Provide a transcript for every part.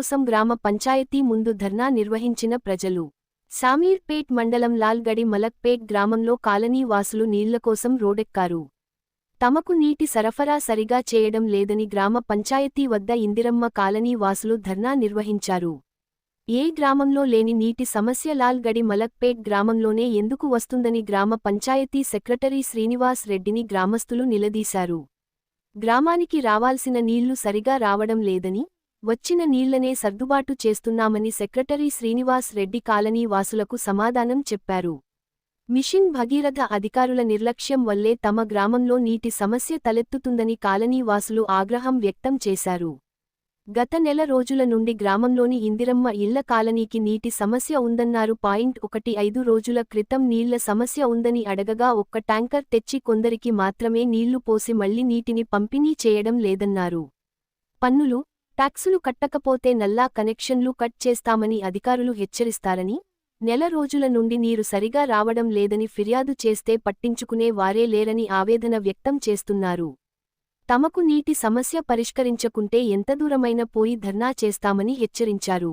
కోసం గ్రామ పంచాయతీ ముందు ధర్నా నిర్వహించిన ప్రజలు. సామీర్పేట్ మండలం లాల్గడి మలక్పేట్ గ్రామంలో కాలనీ వాసులు నీళ్ళ కోసం రోడెక్కారు. తమకు నీటి సరఫరా సరిగా చేయడం లేదని గ్రామ పంచాయతీ వద్ద ఇందిరమ్మ కాలనీ వాసులు ధర్నా నిర్వహించారు. ఏ గ్రామంలో లేని నీటి సమస్య లాల్గడి మలక్పేట్ గ్రామంలోనే ఎందుకు వస్తుందని గ్రామ పంచాయతీ సెక్రటరీ శ్రీనివాస్ రెడ్డిని గ్రామస్తులు నిలదీశారు. గ్రామానికి రావాల్సిన నీళ్ళు సరిగా రావడం లేదని వచ్చిన నీళ్ళనే సర్దుబాటు చేస్తున్నామని సెక్రటరీ శ్రీనివాస్ రెడ్డి కాలనీ వాసులకు సమాధానం చెప్పారు. మిషన్ భగీరథ అధికారుల నిర్లక్ష్యం వల్లే తమ గ్రామంలో నీటి సమస్య తలెత్తుతుందని కాలనీ వాసులు ఆగ్రహం వ్యక్తం చేశారు. గత నెల రోజుల నుండి గ్రామంలోని ఇందిరమ్మ ఇళ్ళ కాలనీకి నీటి సమస్య ఉందన్నారు. పాయింట్ ఒకటి ఐదు రోజుల క్రితం నీళ్ళ సమస్య ఉందని అడగగా ఒక్క ట్యాంకర్ తెచ్చి కొందరికి మాత్రమే నీళ్ళు పోసి మళ్ళీ నీటిని పంపిణీ చేయడం లేదన్నారు. పన్నులు టాక్సులు కట్టకపోతే నల్లా కనెక్షన్లు కట్ చేస్తామని అధికారులు హెచ్చరిస్తారని నెల రోజుల నుండి నీరు సరిగా రావడం లేదని ఫిర్యాదు చేస్తే పట్టించుకునే వారే లేరని ఆవేదన వ్యక్తం చేస్తున్నారు. తమకు నీటి సమస్య పరిష్కరించకుంటే ఎంత దూరమైన పోయి ధర్నా చేస్తామని హెచ్చరించారు.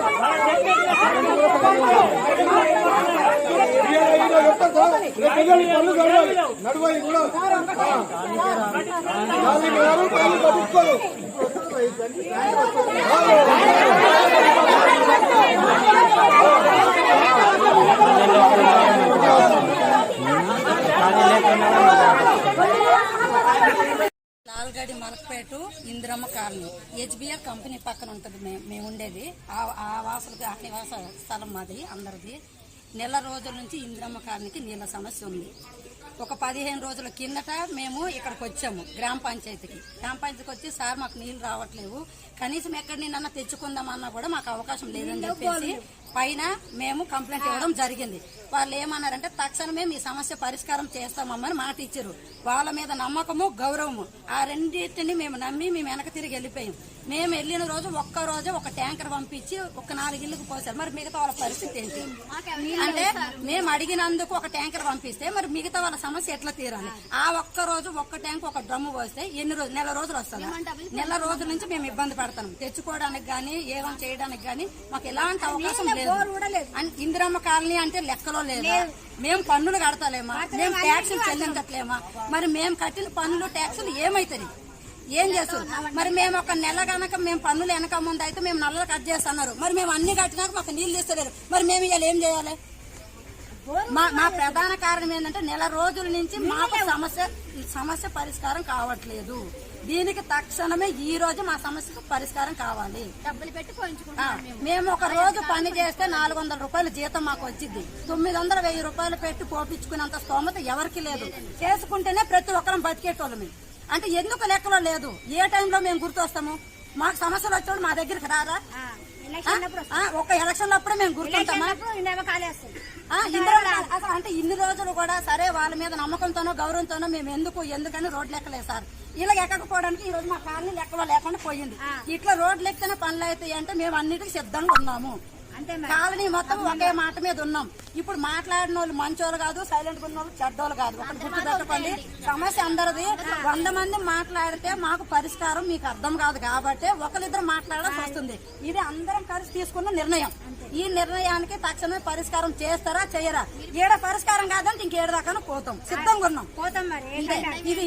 అక్కడ నాల్గడి రూపాయలు పట్టించుకోరు Lalgadi Malakpet Indiramma colony. HBR company పక్కన ఉంటుంది మేము ఉండేది ఆ- ఆ వాసులకి ఆ నివాస స్థలం మాది అందరిది. నెల రోజుల నుంచి ఇందిరమ్మ కాలనీకి నీళ్ళ సమస్య ఉంది. ఒక పదిహేను రోజుల కిందట మేము ఇక్కడికి వచ్చాము గ్రామ పంచాయతీకి. గ్రామ పంచాయతీకి వచ్చి సార్ మాకు నీళ్ళు రావట్లేవు. కనీసం ఎక్కడి నిన్న తెచ్చుకుందామన్నా కూడా మాకు అవకాశం లేదని చెప్పేసి పైన మేము కంప్లైంట్ ఇవ్వడం జరిగింది. వాళ్ళు ఏమన్నారంటే తక్షణమే మీ సమస్య పరిష్కారం చేస్తామమ్మని మాట ఇచ్చారు. వాళ్ళ మీద నమ్మకము గౌరవము. ఆ రెండింటిని మేము నమ్మి మేము వెనక తిరిగి వెళ్ళిపోయాం. మేము వెళ్ళిన రోజు ఒక్క రోజు ఒక ట్యాంకర్ పంపించి ఒక నాలుగు ఇళ్ళకి పోసారు మరి మిగతా వాళ్ళ పరిస్థితి ఏంటి? అంటే మేము అడిగినందుకు ఒక ట్యాంకర్ పంపిస్తే మరి మిగతా వాళ్ళ సమస్య ఎట్లా తీరాలి? ఆ ఒక్క రోజు ఒక్క ట్యాంక్ ఒక డ్రమ్ము పోస్తే ఎన్ని రోజులు నెల రోజులు వస్తుంది? నెల రోజుల నుంచి మేము ఇబ్బంది పడతాం. తెచ్చుకోవడానికి కానీ ఏమో చేయడానికి కానీ మాకు ఎలాంటి అవకాశం లేదు. ఇందిరమ్మ కాలనీ అంటే లెక్కలో లేదా? మేము పన్నులు కడతలేమా? మేము ట్యాక్సులు చెల్లించట్లేమా? మరి మేము కట్టిన పన్నులు ట్యాక్సులు ఏమైతుంది? ఏం చేస్తారు? మరి మేము ఒక నెల గనక మేము పన్నులు వెనక ముందు అయితే మేము నల్లలు కట్ చేస్తున్నారు. మరి మేము అన్ని కట్టినాక మాకు నీళ్ళు ఇస్తలేరు మరి మేము ఇవాళ ఏం చేయాలి? మా మా ప్రధాన కారణం ఏంటంటే నెల రోజుల నుంచి మాకు సమస్య సమస్య పరిష్కారం కావట్లేదు. దీనికి తక్షణమే ఈ రోజు మా సమస్యకు పరిష్కారం కావాలి. డబ్బులు పెట్టి పోయించుకుంటాం మేము. ఒక రోజు పని చేస్తే నాలుగు వందల రూపాయల జీతం మాకు వచ్చింది. తొమ్మిది వందల వెయ్యి రూపాయలు పెట్టి పోపించుకునేంత స్తోమత ఎవరికి లేదు. చేసుకుంటేనే ప్రతి ఒక్కరం బతికేటోళ్ళమే. అంటే ఎందుకు లెక్కలో లేదు? ఏ టైంలో మేము గుర్తొస్తాము? మాకు సమస్యలు వచ్చినప్పుడు మా దగ్గరికి రారా? ఒక ఎలక్షన్ అప్పుడే మేము గుర్తుంటామా? అంటే ఇన్ని రోజులు కూడా సరే వాళ్ళ మీద నమ్మకంతోనో గౌరవంతోనో మేము ఎందుకు ఎందుకని రోడ్లు ఎక్కలేదు సార్. ఇలా ఎక్కకపోవడానికి ఈ రోజు మా కాలనీ లెక్కలో లేకుండా పోయింది. ఇట్లా రోడ్లు ఎక్కిన పనులు అవుతాయి అంటే మేము అన్నిటికీ సిద్ధంగా ఉన్నాము. కాలనీ మొత్తం ఒకే మాట మీద ఉన్నాం. ఇప్పుడు మాట్లాడిన వాళ్ళు మంచోళ్ళు కాదు సైలెంట్ ఉన్న వాళ్ళు చెడ్డోళ్ళు కాదు. ఒకటి గుర్తు పెట్టుకోండి. సమస్య అందరిది. వంద మంది మాట్లాడితే మాకు పరిష్కారం మీకు అర్థం కాదు కాబట్టి ఒకరిద్దరు మాట్లాడాల్సి వస్తుంది. ఇది అందరం కలిసి తీసుకున్న నిర్ణయం. ఈ నిర్ణయానికి తక్షణమే పరిష్కారం చేస్తారా చేయరా? ఏడ పరిష్కారం కాదంటే ఇంకేడు దాకా పోతాం. సిద్ధంగా ఉన్నాం. పోతాం మరి. ఇదే.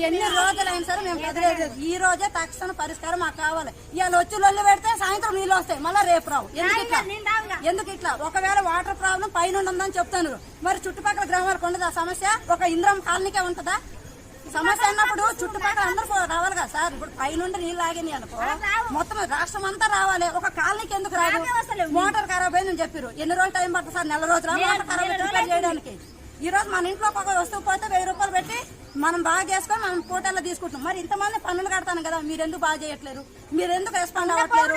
ఎన్ని రోజులైనా సరే మేము కదిలేదు ఈ రోజే తక్షణ పరిష్కారం మాకు కావాలి. ఇవాళ వచ్చి లొల్లు పెడితే సాయంత్రం నీళ్ళు వస్తాయి. మళ్ళీ రేపు రావు. ఎందుకు. ఎందుకు ఇట్లా? ఒకవేళ వాటర్ ప్రాబ్లం పైన ఉందని చెప్తాను. మరి చుట్టుపక్కల గ్రామాలకు ఉండదు సమస్య? ఒక ఇంద్రం కాలనీకే ఉంటుందా? సమస్య అన్నప్పుడు చుట్టుపక్కల అందరూ రావాలి కదా సార్. ఇప్పుడు పైనుండి నీళ్ళు ఆగినాయి అనుకో మొత్తం రాష్ట్రం అంతా రావాలి. ఒక కాలనీకి ఎందుకు రాదు? మోటార్ ఖరాబ్ అయిందని చెప్పారు ఎన్ని రోజులు టైం పడుతుంది సార్? నెల రోజులు? మోటార్ ఖరాబ్ చేయడానికి. ఈ రోజు మన ఇంట్లో ఒక వస్తువు పోతే వెయ్యి రూపాయలు పెట్టి మనం బాగా చేసుకొని మనం ఫోటోలో తీసుకుంటున్నాం. మరి ఇంతమంది పన్నులు కడతాను కదా మీరు ఎందుకు బాగా చేయట్లేరు? మీరు ఎందుకు రెస్పాండ్ అవ్వట్లేరు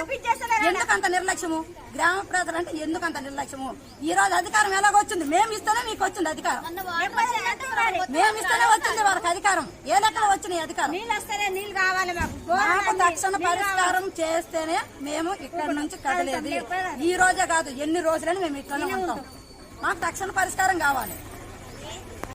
ఎందుకు అంత నిర్లక్ష్యము? గ్రామ ప్రజలు అంటే ఎందుకు అంత నిర్లక్ష్యము? ఈ రోజు అధికారం ఎలాగొచ్చింది? మేము ఇస్తేనే మీకు వచ్చింది అధికారం. మేము ఇస్తేనే వచ్చింది వాళ్ళకి అధికారం. ఏ లెక్కన వచ్చినాయి అధికారం? మాకు. తక్షణ పరిష్కారం చేస్తేనే మేము ఇక్కడ నుంచి కదలేదు. ఈ రోజే కాదు ఎన్ని రోజులని మేము ఇక్కడనే ఉంటాం. మాకు తక్షణ పరిష్కారం కావాలి.